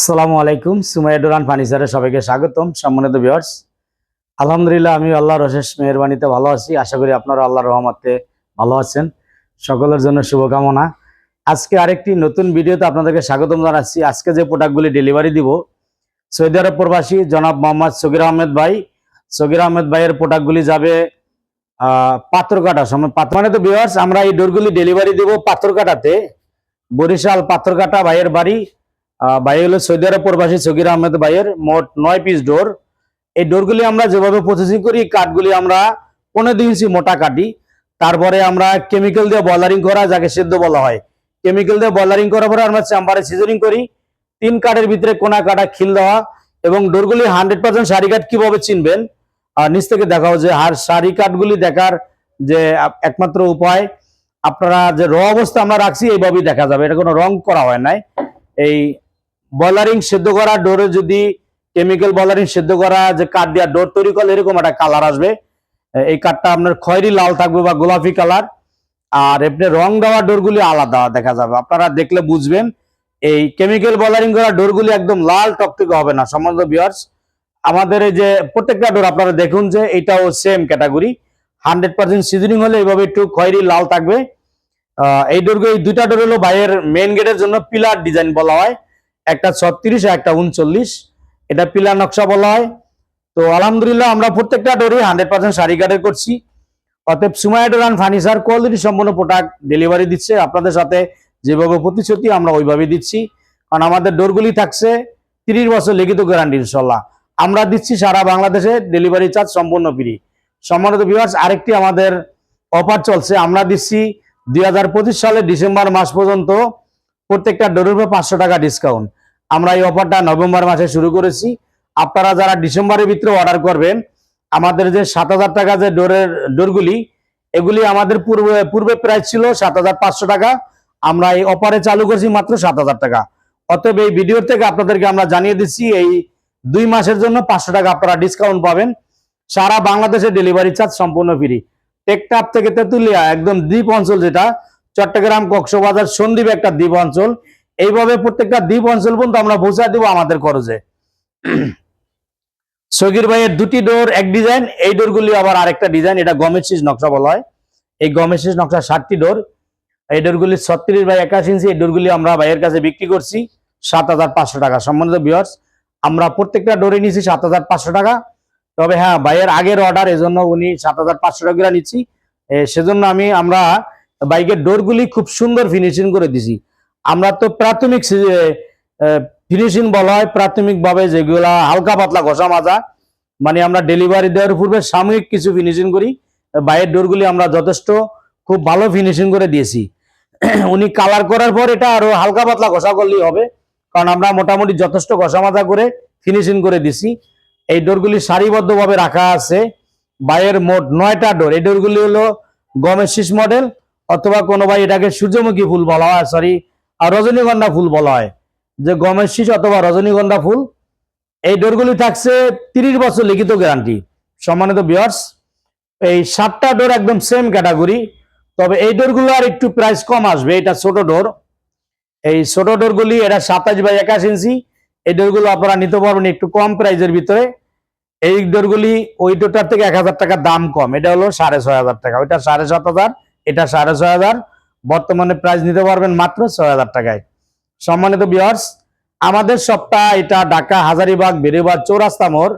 আসসালামু আলাইকুম, সুমাইয়া ডোরান ফার্নিচারে সবাইকে স্বাগতম, সম্মানিত ভিউয়ার্স আলহামদুলিল্লাহ আমি আল্লাহর অশেষ মেহরবানিতে ভালো আছি। আশা করি আপনারা আল্লাহর রহমতে ভালো আছেন। সকলের জন্য শুভকামনা। আজকে আরেকটি নতুন ভিডিওতে আপনাদেরকে স্বাগতম জানাচ্ছি। আজকে যে প্রোডাক্টগুলি ডেলিভারি দিব, সৌদি আরব প্রবাসী জনাব মোহাম্মদ সগির আহমেদ ভাই। সগির আহমেদ ভাইয়ের প্রোডাক্টগুলি যাবে পাথরকাটা সময় মানে তো ভিউয়ার্স আমরা এই ডোরগুলি ডেলিভারি দিব পাথরকাটাতে। বরিশাল পাথরকাটা ভাইয়ের বাড়ি। ভাই হলো সৌদি আরব প্রবাসী সগির আহমেদ ভাইয়ের মোট নয় পিস ডোর এই ডোরগুলি আমরা যেভাবে প্রসেসিং করি কাঠগুলি আমরা পনেরো ইঞ্চি মোটা কাটি। তারপরে আমরা কেমিক্যাল দিয়ে বলারিং করা, যাকে সেদ্ধ বলা হয়। কেমিক্যাল দিয়ে বলারিং করার পরে আমরা চেম্বারে সিজনিং করি। তিন কাঠের ভিতরে কোনা কাটা খিল দেওয়া এবং ডোরগুলি হান্ড্রেড পার্সেন্ট শাড়ি কাঠ কীভাবে চিনবেন? আর নিচ থেকে দেখাও যে হার শাড়ি কাঠগুলি দেখার যে একমাত্র উপায়, আপনারা যে র অবস্থা আমরা রাখছি, এইভাবেই দেখা যাবে। এটা কোনো রং করা হয় নাই। এই বলারিং সেদ্ধ করা ডোরে যদি কেমিক্যাল বলারিং সেদ্ধ করা যে কাঠ দিয়া ডোর তৈরি করলে এরকম একটা কালার আসবে। এই কাঠটা আপনার খয়েরি লাল থাকবে বা গোলাপি কালার আর এমনি রং দেওয়া ডোরগুলি আলাদা দেখা যাবে। আপনারা দেখলে বুঝবেন, এই কেমিক্যাল বলারিং করা ডোরগুলি একদম লাল টকটকে হবে না, সম্বন্ধ বিয়ার্স আমাদের এই যে প্রত্যেকটা ডোর আপনারা দেখুন যে এটাও same category hundred percent seasoning হলে এইভাবে একটু খয়েরি লাল থাকবে। এই ডোর এই দুইটা ডোর হলো বাইরের মেইন গেটের জন্য পিলার ডিজাইন বলা হয়। একটা ছত্রিশ একটা উনচল্লিশ। এটা পিলার নকশা বলা হয়। তো আলহামদুলিল্লাহ আমরা প্রত্যেকটা ডোরে হান্ড্রেড পার্সেন্ট শাড়ি কাটের করছি। অতএব Sumaya door and furniture quality সম্পন্ন প্রোডাক্ট ডেলিভারি দিচ্ছে। আপনাদের সাথে যেভাবে প্রতিশ্রুতি আমরা ওইভাবেই দিচ্ছি। কারণ আমাদের ডোরগুলি থাকছে তিরিশ বছর লিখিত গ্যারান্টি ইনশাল্লাহ। আমরা দিচ্ছি সারা বাংলাদেশে ডেলিভারি চার্জ সম্পূর্ণ ফ্রি সম্মানিত ভিউয়ার্স আরেকটি আমাদের অফার চলছে। আমরা দিচ্ছি দুই হাজার পঁচিশ সালের ডিসেম্বর মাস পর্যন্ত প্রত্যেকটা ডোরের উপর পাঁচশো টাকা ডিসকাউন্ট আমরা এই অফারটা নভেম্বর মাসে শুরু করেছি। আপনারা যারা ডিসেম্বরের ভিতরে অর্ডার করবেন, আমাদের যে সাত হাজার টাকা যে ডোরের, ডোরগুলি, এগুলি আমাদের পূর্বে পূর্বে প্রাইস ছিল সাত হাজার পাঁচশো টাকা। আমরা এই অফারে চালু করছি মাত্র সাত হাজার টাকা। অতএব এই ভিডিও থেকে আপনাদেরকে আমরা জানিয়ে দিচ্ছি, এই দুই মাসের জন্য পাঁচশো টাকা আপনারা ডিসকাউন্ট পাবেন। সারা বাংলাদেশে ডেলিভারি চার্জ সম্পূর্ণ ফ্রি টেকটাপ থেকে তেতুলিয়া, একদম দ্বীপ অঞ্চল যেটা, চট্টগ্রাম কক্সবাজার সন্দ্বীপ একটা দ্বীপ অঞ্চল। এইভাবে প্রত্যেকটা দ্বীপ অঞ্চল পর্যন্ত আমরা পৌঁছায় দেবো আমাদের খরচে। সগির ভাইয়ের দুটি ডোর, এক ডিজাইন। এই ডোরগুলি আবার আরেকটা ডিজাইন, এটা গমের শীষ নকশা বলা হয়। এই গমের শীষ নকশা ষাটটি ডোর। এই ডোরগুলি ছত্রিশ বাই একাশ ইঞ্চি, এই ডোরগুলি আমরা ভাইয়ের কাছে বিক্রি করছি সাত হাজার পাঁচশো টাকা। সম্মানিত বিয়ার্স আমরা প্রত্যেকটা ডোরে নিয়েছি সাত হাজার পাঁচশো টাকা। তবে হ্যাঁ ভাইয়ের আগের অর্ডার এজন্য উনি সাত হাজার পাঁচশো টাকা নিচ্ছি। সেজন্য আমি আমরা বাইকের ডোরগুলি খুব সুন্দর ফিনিশিং করে দিছি। আমরা তো প্রাথমিক ফিনিশিং বলা হয়, প্রাথমিকভাবে যেগুলা হালকা পাতলা ঘষা মাজা মানে আমরা ডেলিভারি দেওয়ার পূর্বে সাময়িক কিছু ফিনিশিং করি। বাইরের ডোরগুলি আমরা যথেষ্ট খুব ভালো ফিনিশিং করে দিয়েছি। উনি কালার করার পর এটা আরও হালকা পাতলা ঘষা করলেই হবে, কারণ আমরা মোটামুটি যথেষ্ট ঘষা মাজা করে ফিনিশিং করে দিছি এই ডোরগুলি সারিবদ্ধভাবে রাখা আছে। বাইরের মোট নয়টা ডোর, এই ডোরগুলি হলো গমের শীষ মডেল অথবা কোনো ভাই এটাকে সূর্যমুখী ফুল বলা হয় সরি আর রজনীগন্ধা ফুল বলা হয়। যে গমের শীষ অথবা রজনীগন্ধা ফুল, এই ডোরগুলি থাকছে তিরিশ বছর লিখিত গ্যারান্টি। সম্মানিত বিয়ার্স এই সাতটা ডোর একদম সেম ক্যাটাগরি তবে এই ডোরগুলো আর একটু প্রাইস কম আসবে। এটা ছোট ডোর। এই ছোট ডোরগুলি, এটা সাতাশ বাই একাশ ইঞ্চি। এই ডোরগুলো আপনারা নিতে পারবেন একটু কম প্রাইজের ভিতরে। এই ডোরগুলি ওই ডোরটার থেকে এক হাজার টাকা দাম কম। এটা হলো সাড়ে ছয় হাজার টাকা। ওইটা সাড়ে সাত হাজার, এটা সাড়ে ছয় হাজার। বর্তমানে প্রাইস নিতে পারবেন মাত্র ছয় হাজার টাকায়। সম্মানিত বিয়ার্স আমাদের সপ্তাহ এটা ঢাকা হাজারিবাগ বেরিবাগ চৌরাস্তা মোড়।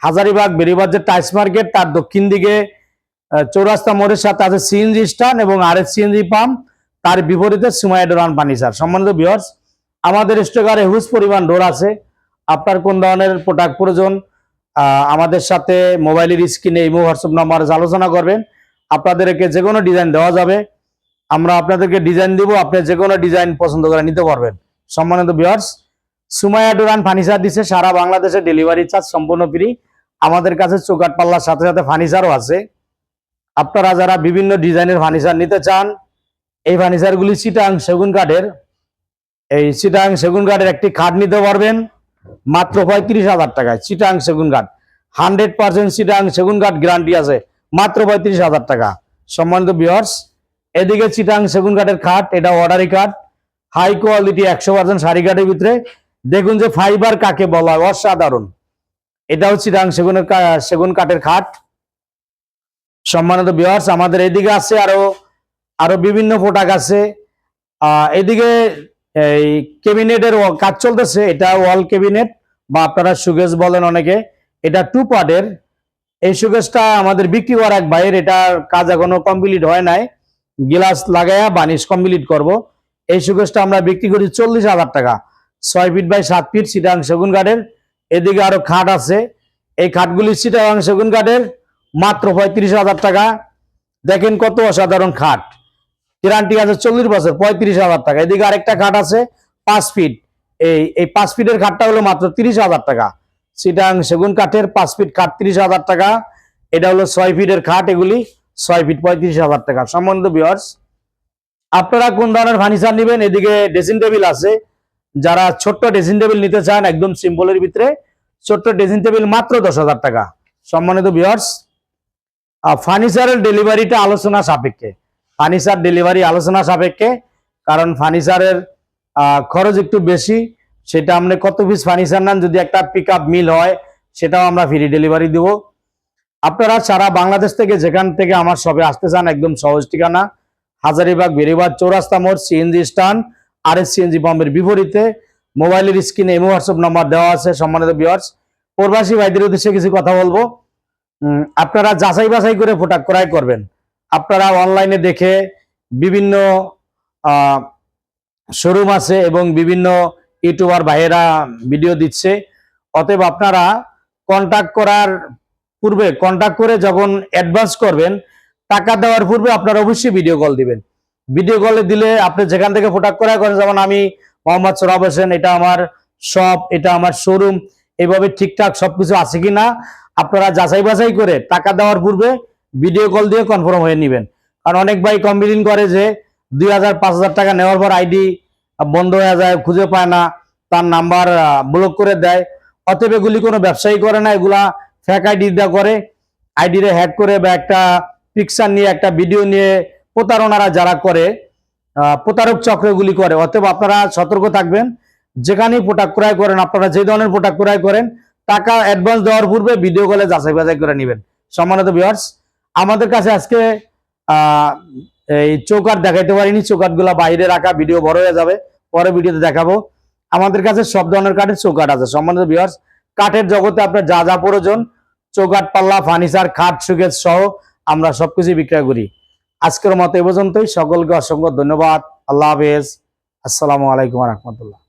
হাজারিবাগ বেরিবাগ যে টাইস মার্কেট তার দক্ষিণ দিকে চৌরাস্তা মোড়ের সাথে আছে সিএনজি স্ট্যান্ড এবং আর এস সিএনজি পাম্প তার বিপরীতে সুমাইয়া ডোরান ফার্নিচার সম্মানিত বিয়ার্স আমাদের স্টোকারে হুজ পরিমাণ ডোর আছে। আপনার কোন ধরনের প্রোডাক্ট প্রয়োজন আমাদের সাথে মোবাইলের স্ক্রিনে ইমো হোয়াটসঅ্যাপ নাম্বার আলোচনা করবেন। আপনাদেরকে যে কোনো ডিজাইন দেওয়া যাবে। আমরা আপনাদেরকে ডিজাইন দিব, আপনি যে কোনো ডিজাইন পছন্দ করে নিতে পারবেন। সম্মানিত বিয়ার্স সুমায়া ডোরান ফার্নিচার দিচ্ছে সারা বাংলাদেশে ডেলিভারি চার্জ সম্পূর্ণ ফ্রি আমাদের কাছে চৌকাট পাল্লার সাথে সাথে ফার্নিচারও আছে। আপনারা যারা বিভিন্ন ডিজাইনের ফার্নিচার নিতে চান, এই ফার্নিচারগুলি চিটাং সেগুন কাঠের। এই চিটাং সেগুন কাঠের একটি খাট নিতে পারবেন, মাত্র পঁয়ত্রিশ হাজার টাকায়। চিটাং সেগুন কাঠ। হান্ড্রেড পার্সেন্ট চিটাং সেগুন কাঠ গ্যারান্টি আছে, মাত্র পঁয়ত্রিশ হাজার টাকা। সম্মানিত বিয়ার্স এদিকে চিটাং সেগুন কাঠের খাট, এটা অর্ডারি কাঠ। হাই কোয়ালিটি একশো পার্সেন্ট শাড়ি কাঠের ভিতরে। দেখুন যে ফাইবার কাকে বলা হয়, অসাধারণ। এটা হচ্ছে চিটাং সেগুনের সেগুন কাঠের খাট। সম্মানিত বিহার্স আমাদের এদিকে আছে আরও আরও বিভিন্ন প্রোডাক্ট আছে। এদিকে এই ক্যাবিনেটের কাজ চলতেছে, এটা ওয়াল ক্যাবিনেট বা আপনারা সুগেজ বলেন অনেকে, এটা টু পার্টের এই সুগেজটা আমাদের বিক্রি করার এক ভাইয়ের এটা কাজ এখনও কমপ্লিট হয় নাই। গ্লাস লাগাইয়া বানিশ কমপ্লিট করব। এই সুগেজটা আমরা বিক্রি করি চল্লিশ হাজার টাকা। ছয় ফিট বাই সাত ফিট সিটাং সেগুন কাঠের এদিকে আরও খাট আছে। এই খাটগুলি সিটাং সেগুন কাঠের মাত্র পঁয়ত্রিশ হাজার টাকা। দেখেন কত অসাধারণ খাট। গ্যারান্টি আছে চল্লিশ বছর, পঁয়ত্রিশ হাজার টাকা। এদিকে আরেকটা খাট আছে পাঁচ ফিট এই এই পাঁচ ফিটের খাটটা হলো মাত্র তিরিশ হাজার টাকা। সিটাং সেগুন কাঠের পাঁচ ফিট খাট তিরিশ হাজার টাকা। এটা হলো ছয় ফিটের খাট এগুলি। ছয় ফিট পঁয়ত্রিশ হাজার টাকা। সম্বন্ধ বিয়ার্স আপনারা কোন ধরনের ফার্নিচার নেবেন? এদিকে ড্রেসিং টেবিল আছে। যারা ছোট্ট ড্রেসিং টেবিল নিতে চান, একদম সিম্পলের ভিতরে, ছোট্ট ড্রেসিং টেবিল মাত্র দশ হাজার টাকা। সম্মানিত বিয়ার্স ফার্নিচারের ডেলিভারিটা আলোচনা সাপেক্ষে। ফার্নিচার ডেলিভারি আলোচনা সাপেক্ষে, কারণ ফার্নিচারের খরচ একটু বেশি। সেটা আপনি কত পিস ফার্নিচার নেন? যদি একটা পিক মিল হয়, সেটাও আমরা ফ্রি ডেলিভারি দিব। আপনারা সারা বাংলাদেশ থেকে যেখান থেকে আমার সবে আসতে চান, একদম সহজ ঠিকানা, হাজারিবাগ বেরিবাগ চৌরাস্তা মোড় সিএনজি স্টান আর এস সিএনজি পাম্পের বিপরীতে। মোবাইলের স্ক্রিনে এমো হোয়াটসঅ্যাপ নাম্বার দেওয়া আছে, সম্মানিত বিয়ার্স প্রবাসী ভাইদের উদ্দেশ্যে কিছু কথা বলব। আপনারা যাচাই বাছাই করে প্রোডাক্ট ক্রয় করবেন। আপনারা অনলাইনে দেখে বিভিন্ন শোরুম আছে এবং বিভিন্ন ইউটিউবার ভাইয়েরা ভিডিও দিচ্ছে। অতএব আপনারা কন্টাক্ট করার পূর্বে কন্টাক্ট করে যখন অ্যাডভান্স করবেন, টাকা দেওয়ার পূর্বে আপনারা অবশ্যই ভিডিও কল দিবেন। ভিডিও কলে দিলে আপনি যেখান থেকে প্রোডাক্ট করাই করেন, যেমন আমি মোহাম্মদ সরাব হোসেন, এটা আমার শপ এটা আমার শোরুম এইভাবে ঠিকঠাক সবকিছু আছে কিনা, আপনারা যাচাই বাছাই করে টাকা দেওয়ার পূর্বে ভিডিও কল দিয়ে কনফার্ম হয়ে নেবেন। কারণ অনেক ভাই কমপ্লেন করে যে দুই হাজার, পাঁচ হাজার টাকা নেওয়ার পর আইডি বন্ধ হয়ে যায়, খুঁজে পায় না, তার নাম্বার ব্লক করে দেয়। অতএব এগুলি কোনো ব্যবসায়ী করে না, এগুলা ফেক আইডি দা করে আইডি রে হ্যাক করে বা একটা পিকচার নিয়ে, একটা ভিডিও নিয়ে প্রতারণারা যারা করে প্রতারক চক্রগুলি করে অতএব আপনারা সতর্ক থাকবেন। যেখানেই প্রোডাক্ট ক্রয় করেন, আপনারা যে ধরনের প্রোডাক্ট ক্রয় করেন, টাকা অ্যাডভান্স দেওয়ার পূর্বে ভিডিও কলে যাচাই বাছাই করে নেবেন। সম্মানিত ভিউয়ার্স আমাদের কাছে আজকে এই চৌকাট দেখাইতে পারিনি। চৌকাটগুলা বাইরে রাখা ভিডিও বড় হয়ে যাবে। পরে ভিডিওতে দেখাবো। আমাদের কাছে সব ধরনের কাঠের চৌকাট আছে। সম্মানিত ভিউয়ার্স কাঠের জগতে আপনার যা যা প্রয়োজন চৌকাট পাল্লা ফার্নিচার, খাট সুকেজ সহ আমরা সবকিছু বিক্রয় করি। আজকের মতো এ পর্যন্তই। সকলকে অসংখ্য ধন্যবাদ। আল্লাহ হাফেজ। আসসালামু আলাইকুম রহমতুল্লাহ।